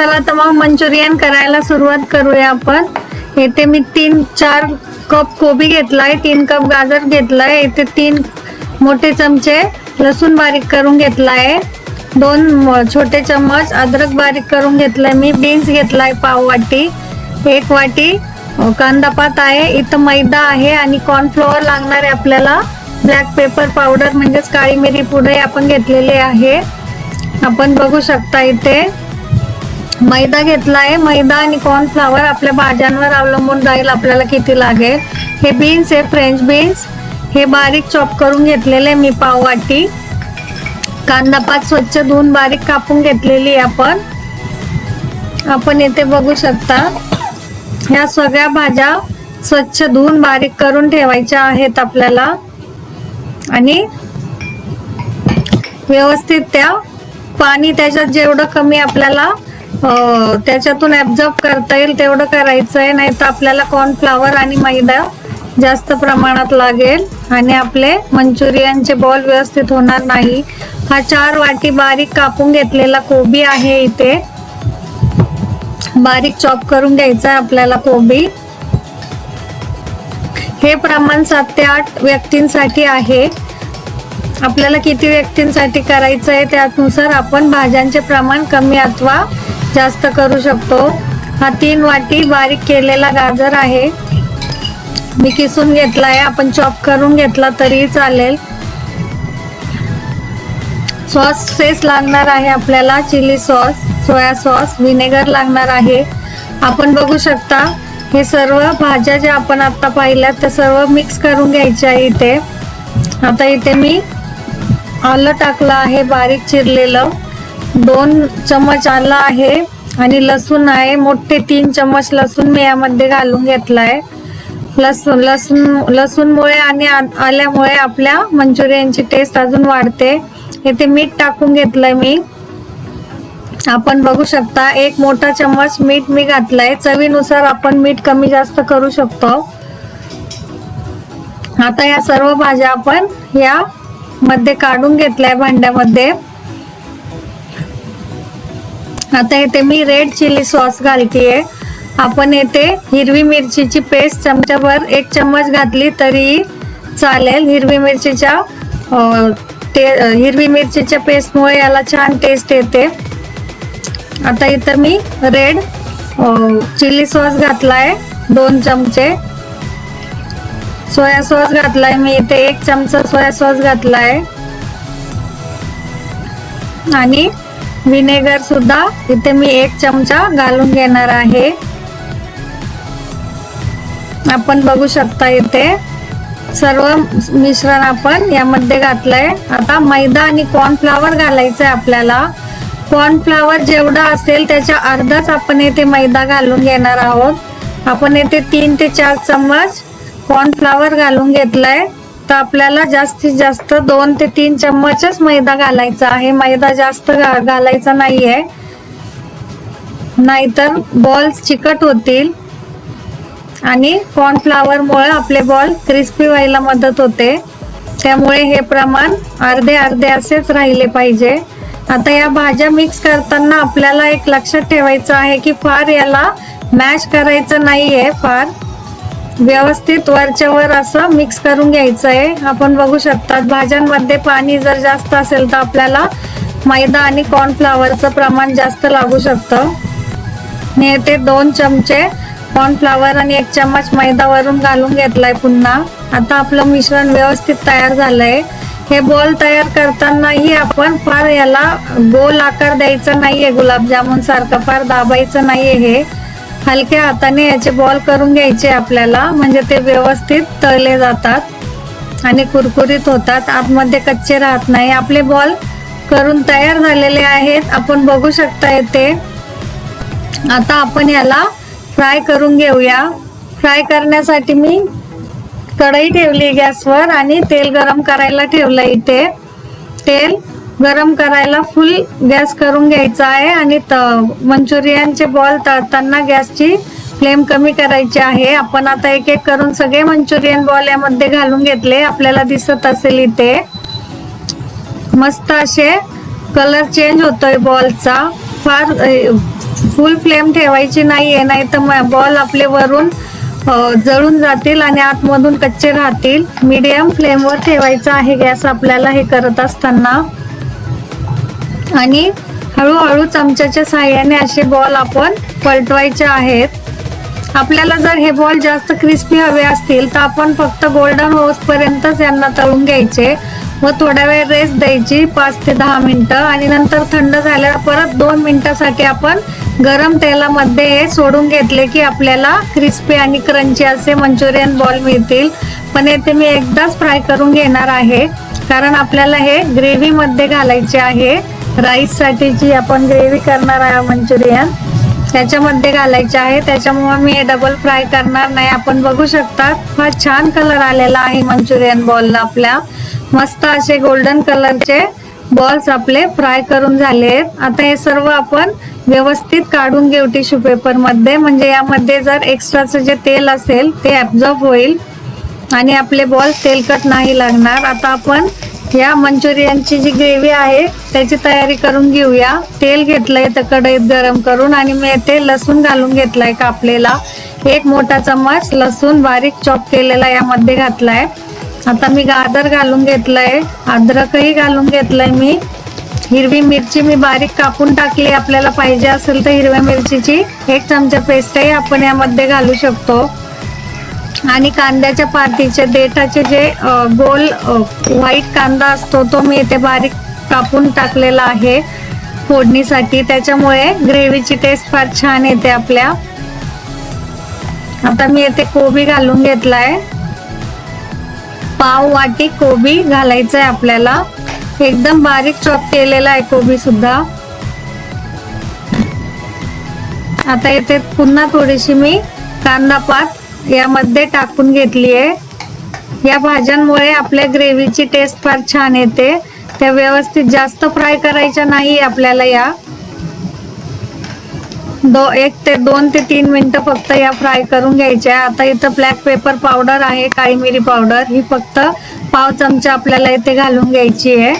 चला तर मग मंचुरियन करायला सुरुवात करूया आपण. येथे मी तीन चार कप कोबी घेतलाय तीन कप गाजर घेतलाय. येथे तीन मोठे चमचे लसूण बारीक करून घेतलाय. दोन छोटे चम्मच अद्रक बारीक करून घेतलाय मी. बीन्स घेतलाय पाव वाटी. एक वाटी कांदापात कांदा पात आहे. इथं मैदा आहे आणि कॉर्नफ्लोअर लागणार आहे आपल्याला. ब्लॅक पेपर पावडर म्हणजेच काळी मिरी पुढे आपण घेतलेले आहे. आपण बघू शकता इथे. मैदा घेतला आहे मैदा आणि कॉर्नफ्लावर आपल्या भाज्यांवर अवलंबून राहील आपल्याला किती लागेल? हे बीन्स आहे फ्रेंच बीन्स हे बारीक चॉप करून घेतलेले मी पाव वाटी कांदा पात स्वच्छ धुवून बारीक कापून घेतलेली आहे आपण. आपण येथे बघू शकता ह्या सगळ्या भाज्या स्वच्छ धुवून बारीक करून ठेवायच्या आहेत आपल्याला. आणि व्यवस्थित त्या पाणी त्याच्यात जेवढं कमी आपल्याला हो त्याच्यातून ऍब्झॉर्ब करता येईल तेवढं करायचं आहे नाही तर आपल्याला कॉर्नफ्लावर आणि मैदा जास्त प्रमाणात लागेल आणि आपले मंचुरियनचे बॉल व्यवस्थित होणार नाही. हा चार वाटी बारीक कापून घेतलेला कोबी आहे इथे. बारीक चॉप करून घ्यायचा आहे आपल्याला कोबी. हे प्रमाण सात ते आठ व्यक्तींसाठी आहे. आपल्याला किती व्यक्तींसाठी करायचं आहे त्यानुसार आपण भाज्यांचे प्रमाण कमी अथवा जास्त करू शकतो. हा तीन वाटी बारीक केलेला गाजर आहे. मी किसून घेतला आहे आपण चॉप करून घेतला तरी चालेल. सॉस सेस लागणार आहे आपल्याला. Chilli sauce soya sauce vinegar लागणार आहे. आपण बघू शकता हे सर्व भाज्या ज्या आपण आता पाहिल्या त्या सर्व मिक्स करून घ्यायच्या आहे इथे. आता इथे मी आलं टाकलं आहे बारीक चिरलेलं. दोन चमच आला आहे आणि लसूण आहे. मोठे तीन चमच लसूण मी यामध्ये घालून घेतलाय. लसूण लसूण लसूणमुळे आणि आ- आल्यामुळे आपल्या मंचुरियनची टेस्ट अजून वाढते. इथे मीठ टाकून घेतलंय मी. आपण बघू शकता एक मोठा चम्मच मीठ मी घातलाय. चवीनुसार आपण मीठ कमी जास्त करू शकतो. आता या सर्व भाज्या आपण या मध्ये काढून घेतलाय भांड्यामध्ये. आता इथे मी रेड चिली सॉस घालतीये. आपण येथे हिरवी मिरचीची पेस्ट चमच्याभर एक चम्मच घातली तरी चालेल. हिरवी मिरचीच्या ते हिरवी मिरचीच्या पेस्टमुळे याला छान टेस्ट येते. आता इथं मी रेड चिली सॉस घातलाय दोन चमचे. सोया सॉस घातलाय मी इथे एक चमचा सोया सॉस घातलाय. आणि विनेगर सुद्धा. इथे मी एक चमचा घालून घेणार आहे. आपण बघू शकता इथे. सर्व मिश्रण आपण यामध्ये घातलंय. आता मैदा आणि कॉर्नफ्लावर घालायचंय आपल्याला. कॉर्नफ्लावर जेवढा असेल त्याच्या अर्धाच आपण येथे मैदा घालून घेणार आहोत. आपण येथे तीन ते चार चम्मच कॉर्नफ्लावर घालून घेतलाय. तर आपल्याला जास्तीत जास्त दोन ते तीन चम्मचच मैदा घालायचा आहे. मैदा जास्त घा- घालायचा नाहीये. नाहीतर बॉल्स चिकट होतील. आणि कॉर्नफ्लावरमुळे आपले बॉल क्रिस्पी व्हायला मदत होते. त्यामुळे हे प्रमाण अर्धे अर्धे असेच राहिले पाहिजे. आता या भाज्या मिक्स करताना आपल्याला एक लक्षात ठेवायचं आहे की फार याला मॅश करायचं नाहीये फार. व्यवस्थित वरच्या वर असं मिक्स करून घ्यायचं आहे आपण बघू शकतात भाज्यांमध्ये पाणी जर जास्त असेल तर आपल्याला मैदा आणि कॉर्नफ्लावरचं प्रमाण जास्त लागू शकतं. मी येथे दोन चमचे कॉर्नफ्लावर आणि एक चम्मच मैदा वरून घालून घेतलाय पुन्हा. आता आपलं मिश्रण व्यवस्थित तयार झालंय. हे बॉल तयार करतानाही आपण फार याला गोल आकार द्यायचा नाहीये गुलाबजामुन सारखं फार दाबायचं नाहीये हे. हलक्या हाताने याचे बॉल करून घ्यायचे आपल्याला. म्हणजे ते व्यवस्थित तळले जातात आणि कुरकुरीत होतात. आतमध्ये कच्चे राहत नाही. आपले बॉल करून तयार झालेले आहेत. आपण बघू शकता येते आता आपण याला फ्राय करून घेऊया. फ्राय करण्यासाठी मी कढई ठेवली गॅसवर आणि तेल गरम करायला ठेवलं इथे. तेल गरम करायला फुल गॅस करून घ्यायचा आहे आणि त मंचुरियनचे बॉल तळताना गॅसची फ्लेम कमी करायची आहे. आपण आता एक एक करून सगळे मंचुरियन बॉल यामध्ये घालून घेतले. आपल्याला दिसत असेल इथे. मस्त असे कलर चेंज होतोय बॉलचा फार फुल फ्लेम ठेवायची नाही आहे नाही तर बॉल आपले वरून जळून जातील आणि आतमधून कच्चे राहतील. मीडियम फ्लेमवर ठेवायचा आहे गॅस आपल्याला हे करत असताना. आणि हळूहळू चमच्याच्या साह्याने असे बॉल आपण पलटवायचे आहेत. आपल्याला जर हे बॉल जास्त क्रिस्पी हवे असतील तर आपण फक्त गोल्डन पर्यंतच यांना तळून घ्यायचे. व थोड्या वेळ रेस्ट द्यायची पाच ते दहा मिनिटं. आणि नंतर थंड झाल्यावर परत दोन मिनिटासाठी आपण गरम तेलामध्ये हे सोडून घेतले की आपल्याला क्रिस्पी आणि क्रंची असे मंचुरियन बॉल मिळतील. पण येथे मी एकदाच फ्राय करून घेणार आहे. कारण आपल्याला हे ग्रेव्हीमध्ये घालायचे आहे. राईससाठी जी आपण ग्रेव्ही करणार आहे मंचुरियन. त्याच्यामध्ये घालायचे आहे. त्याच्यामुळे मी हे डबल फ्राय करणार नाही. आपण बघू शकता हा छान कलर आलेला आहे मंचुरियन बॉलला आपल्या. मस्त असे गोल्डन कलरचे बॉल्स आपले फ्राय करून झाले आहेत. आता हे सर्व आपण व्यवस्थित काढून घेऊ टिश्यू पेपरमध्ये. म्हणजे यामध्ये जर एक्स्ट्राचं जे तेल असेल ते ऍब्झॉर्ब होईल. आणि आपले बॉल तेलकट नाही लागणार. आता आपण या मंचुरियनची जी ग्रेव्ही आहे त्याची तयारी करून घेऊया. तेल घेतलंय तर कढईत गरम करून आणि मी ते लसूण घालून घेतलाय कापलेला. एक मोठा चम्मच लसूण बारीक चॉप केलेला यामध्ये घातलाय. आता मी गाजर घालून घेतलंय अद्रकही घालून घेतलंय मी. हिरवी मिरची मी बारीक कापून टाकली आपल्याला पाहिजे असेल तर हिरव्या मिरचीची. एक चमचा पेस्टही आपण यामध्ये घालू शकतो. आणि कांद्याच्या पातीचे देठाचे जे गोल व्हाईट कांदा असतो तो मी इथे बारीक कापून टाकलेला आहे फोडणीसाठी. त्याच्यामुळे ग्रेव्हीची टेस्ट फार छान येते आपल्या. आता मी येथे कोबी घालून घेतलाय. पाव वाटी कोबी घालायचं आहे आपल्याला. एकदम बारीक चॉप केलेला आहे कोबी सुद्धा. आता येथे पुन्हा थोडीशी मी कांदा पात यामध्ये टाकून घेतली आहे या भाज्यांमुळे आपल्या ग्रेव्हीची टेस्ट फार छान येते. त्या व्यवस्थित जास्त फ्राय करायच्या नाही आपल्याला या. दो एक ते दोन ते तीन मिनटं फक्त या फ्राय करून घ्यायच्या. आता इथं ब्लॅक पेपर पावडर आहे काळी मिरी पावडर ही फक्त पाव चमचा आपल्याला इथे घालून घ्यायची आहे.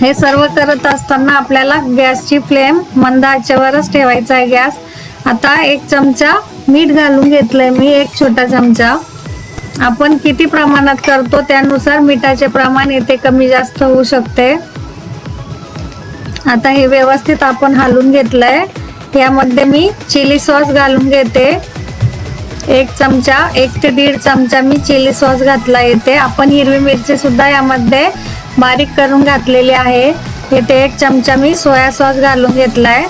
हे सर्व करत असताना आपल्याला गॅसची फ्लेम मंद आचेवरच ठेवायचा आहे गॅस. आता एक चमचा मीठ घालून घेतलंय मी एक छोटा चमचा. आपण किती प्रमाणात करतो त्यानुसार मिठाचे प्रमाण येथे कमी जास्त होऊ शकते. आता हे व्यवस्थित आपण हलवून घेतलंय. यामध्ये मी चिली सॉस घालून घेते. एक चमचा एक ते दीड चमचा मी चिली सॉस घातला येते आपण हिरवी मिरची सुद्धा यामध्ये बारीक करून घातलेली आहे. येथे एक चमचा मी सोया सॉस घालून घेतलाय.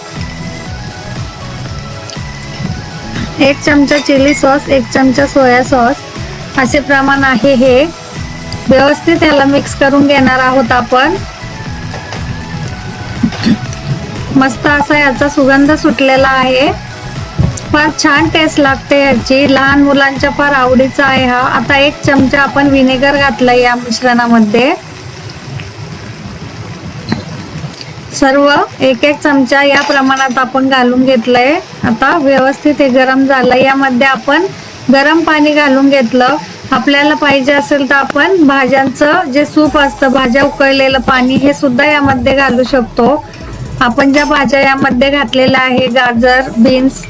एक चमचा चिली सॉस एक चमचा सोया सॉस. असे प्रमाण आहे हे. व्यवस्थित याला मिक्स करून घेणार आहोत आपण. मस्त असा याचा सुगंध सुटलेला आहे. फार छान टेस्ट लागते याची लहान मुलांच्या फार आवडीचा आहे हा. आता एक चमचा आपण व्हिनेगर घातला या मिश्रणामध्ये. सर्व एक एक चमचा या प्रमाणात आपण घालून घेतलंय. आता व्यवस्थित हे गरम झालं. यामध्ये आपण गरम पाणी घालून घेतलं. आपल्याला पाहिजे असेल तर आपण भाज्यांचं जे सूप असतं भाज्या उकळलेलं पाणी हे सुद्धा यामध्ये घालू शकतो. आपण ज्या भाज्या यामध्ये घातलेल्या आहे गाजर बीन्स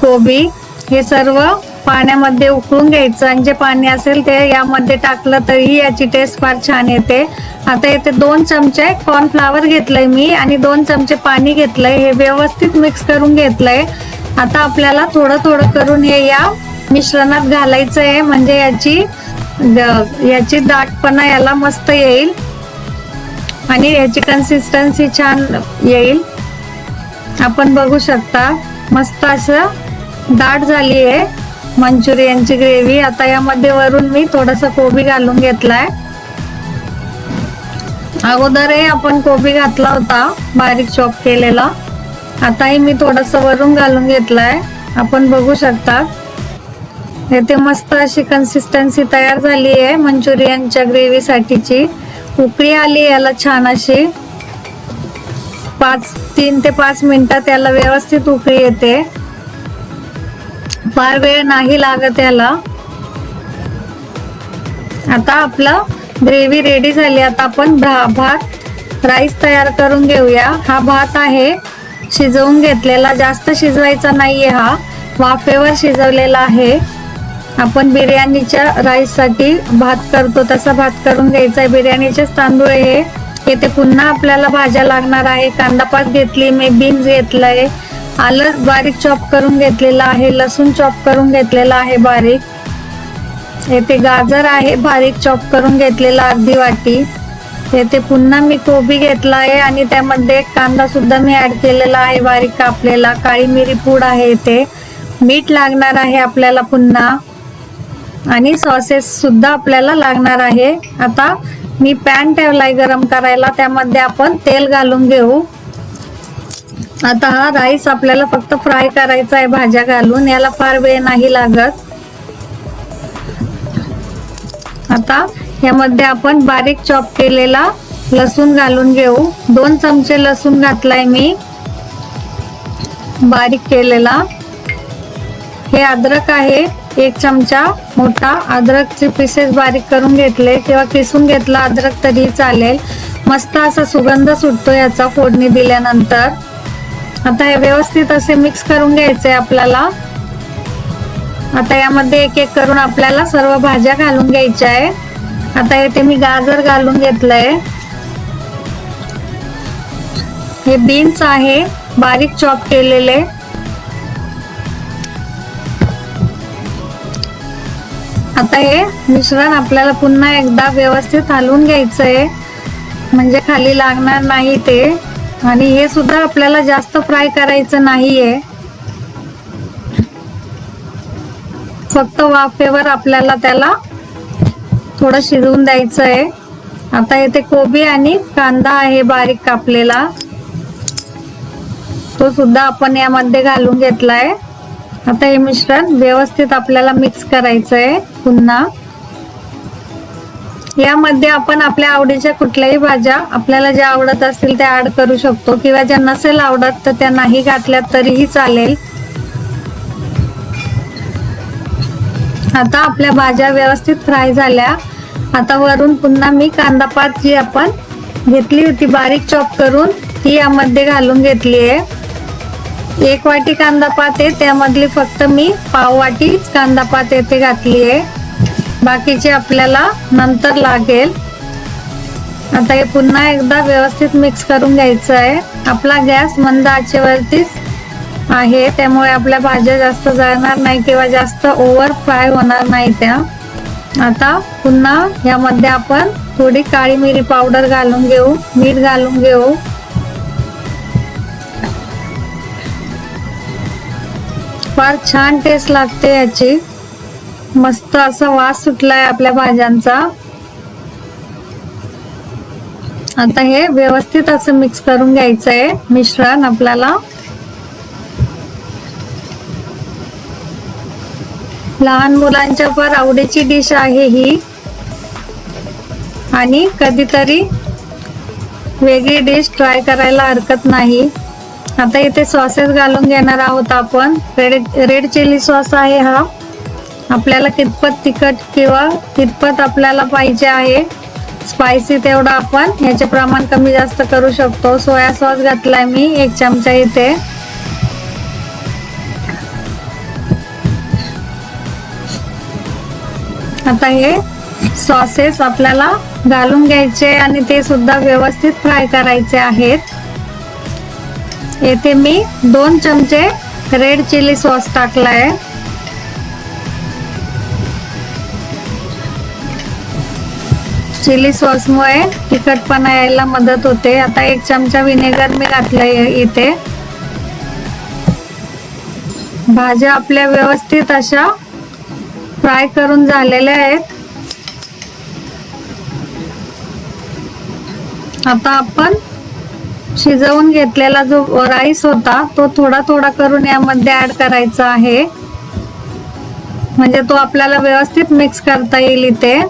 कोबी हे सर्व पाण्यामध्ये उकळून घ्यायचं आणि जे पाणी असेल ते यामध्ये टाकलं तरी याची टेस्ट फार छान येते. आता येथे दोन चमचे कॉर्नफ्लावर घेतलंय मी आणि दोन चमचे पाणी घेतलंय. हे व्यवस्थित मिक्स करून घेतलंय. आता आपल्याला थोडं थोडं करून हे या मिश्रणात घालायचं आहे म्हणजे याची याची दाटपणा याला मस्त येईल. आणि याची कन्सिस्टन्सी छान येईल. आपण बघू शकता. मस्त असं दाट झाली आहे मंचुरियनची ग्रेव्ही. आता यामध्ये वरून मी थोडासा कोबी घालून घेतलाय. अगोदरही आपण कोबी घातला होता बारीक चॉप केलेला. आताही मी थोडंसं वरून घालून घेतलाय. आपण बघू शकता. येथे मस्त अशी कन्सिस्टन्सी तयार झाली आहे मंचुरियनच्या ग्रेव्हीसाठीची. उकळी आली याला छान अशी. पाच तीन ते पाच मिनिटात याला व्यवस्थित उकळी येते. फार वेळ नाही लागत याला. आता आपलं ग्रेव्ही रेडी झाली. आता आपण भा- भात राईस तयार करून घेऊया. हा भात आहे शिजवून घेतलेला. जास्त शिजवायचा नाहीये हा. वाफेवर शिजवलेला आहे. आपण बिर्याणीच्या राईससाठी भात करतो. तसा भात करून घ्यायचा आहे. बिर्याणीचेच तांदूळ हे येथे पुन्हा आपल्याला भाज्या लागणार आहे. कांदा पात घेतली मी बीन्स घेतलंय. आलं बारीक चॉप करून घेतलेलं आहे लसूण चॉप करून घेतलेला आहे बारीक. येथे गाजर आहे बारीक चॉप करून घेतलेला अर्धी वाटी. येथे पुन्हा मी कोबी घेतला आहे आणि त्यामध्ये कांदा सुद्धा मी ऍड केलेला आहे बारीक कापलेला. काळी मिरी पूड आहे इथे मीठ लागणार आहे आपल्याला पुन्हा. आणि सॉसेस सुद्धा आपल्याला लागणार आहे. आता मी पॅन ठेवलाय गरम करायला त्यामध्ये आपण तेल घालून घेऊ. आता हा राईस आपल्याला फक्त फ्राय करायचा आहे भाज्या घालून. याला फार वेळ नाही लागत. आता यामध्ये आपण बारीक चॉप केलेला लसूण घालून घेऊ. दोन चमचे लसूण घातलाय मी. बारीक केलेला. हे अद्रक आहे. एक चमचा मोठा. अद्रकचे पीसेस बारीक करून घेतले. किंवा किसून घेतला अद्रक तरी चालेल. मस्त असा सुगंध सुटतो याचा फोडणी दिल्यानंतर. आता हे व्यवस्थित असे मिक्स करून घ्यायचे आपल्याला. आता यामध्ये एक एक करून आपल्याला सर्व भाज्या घालून घ्यायच्या आहे. आता येथे मी गाजर घालून घेतलंय. हे बीन्स आहे बारीक चॉप केलेले. आता हे मिश्रण आपल्याला पुन्हा एकदा व्यवस्थित हलवून घ्यायचं आहे म्हणजे खाली लागणार नाही ते. आणि हे सुद्धा आपल्याला जास्त फ्राय करायचं नाहीये. फक्त वाफेवर आपल्याला त्याला थोडं शिजवून द्यायचं आहे आता येथे कोबी आणि कांदा आहे बारीक कापलेला. तो सुद्धा आपण यामध्ये घालून घेतलाय. आता हे मिश्रण व्यवस्थित आपल्याला मिक्स करायचं आहे पुन्हा. यामध्ये आपण आपल्या आवडीच्या कुठल्याही भाज्या आपल्याला ज्या आवडत असतील त्या ऍड करू शकतो. किंवा ज्या नसेल आवडत तर त्या नाही घातल्या तरीही चालेल. आता आपल्या भाज्या व्यवस्थित फ्राय झाल्या. आता वरून पुन्हा मी कांदापात जी आपण घेतली होती बारीक चॉप करून ती यामध्ये घालून घेतली आहे. एक वाटी कांदापात आहे त्यामधली फक्त मी पाव वाटीच कांदापात येथे घातली आहे. बाकीचे आपल्याला नंतर लागेल. आता हे पुन्हा एकदा व्यवस्थित मिक्स करून घ्यायचं आहे. आपला गॅस मंद आचेवरतीच आहे. त्यामुळे आपल्या भाज्या जास्त जळणार नाही किंवा जास्त ओव्हर फ्राय होणार नाही त्या. आता पुन्हा यामध्ये आपण थोडी काळी मिरी पावडर घालून घेऊ. मीठ घालून घेऊ. फार छान टेस्ट लागते याची. मस्त असा वास सुटलाय आपल्या भाज्यांचा. आता हे व्यवस्थित असं मिक्स करून घ्यायचं आहे मिश्रण आपल्याला. लहान मुलांच्या फार आवडीची डिश आहे ही. आणि कधीतरी वेगळी डिश ट्राय करायला हरकत नाही. आता इथे सॉसेस घालून घेणार आहोत आपण. रेड रेड चिली सॉस आहे हा. आपल्याला कितपत तिखट किंवा कितपत आपल्याला पाहिजे आहे. स्पायसी तेवढं आपण याचे प्रमाण कमी जास्त करू शकतो. सोया सॉस घातलाय मी एक चमचा इथे. आता हे सॉसेस आपल्याला घालून घ्यायचे आणि ते सुद्धा व्यवस्थित फ्राय करायचे आहेत. येथे मी दोन चमचे रेड चिली सॉस टाकलाय. चिली सॉसमुळे तिखटपणा यायला मदत होते. आता एक चमचा विनेगर मी घातलाय इथे. भाज्या आपल्या व्यवस्थित अशा फ्राय करून झालेल्या आहेत. आता आपण शिजवून घेतलेला जो राईस होता तो थोडा थोडा करून यामध्ये ऍड करायचा आहे. म्हणजे तो आपल्याला व्यवस्थित मिक्स करता येईल इथे.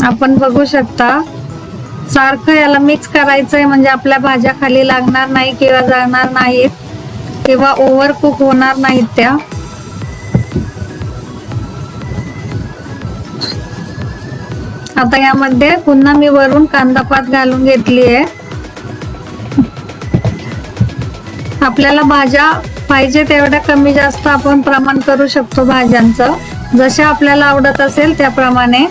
आपण बघू शकता. सारखं याला मिक्स करायचं आहे म्हणजे आपल्या भाज्या खाली लागणार नाही किंवा जाणार नाहीत किंवा ओव्हर कुक होणार नाहीत त्या. आता यामध्ये पुन्हा मी वरून कांदा पात घालून घेतली आहे. आपल्याला भाज्या पाहिजे तेवढ्या कमी जास्त आपण प्रमाण करू शकतो भाज्यांचं. जशा आपल्याला आवडत असेल त्याप्रमाणे.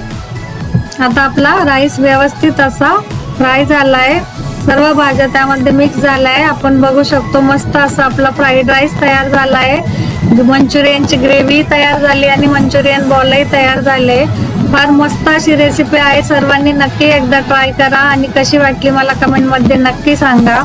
आता आपला राईस व्यवस्थित असा फ्राय झालाय. सर्व भाज्या त्यामध्ये मिक्स झालाय. आपण बघू शकतो मस्त असा आपला फ्राईड राईस तयार झालाय. मंचुरियनची ग्रेव्ही तयार झाली आणि मंचुरियन बॉलही तयार झाले. फार मस्त अशी रेसिपी आहे. सर्वांनी नक्की एकदा ट्राय करा आणि कशी वाटली मला कमेंटमध्ये नक्की सांगा.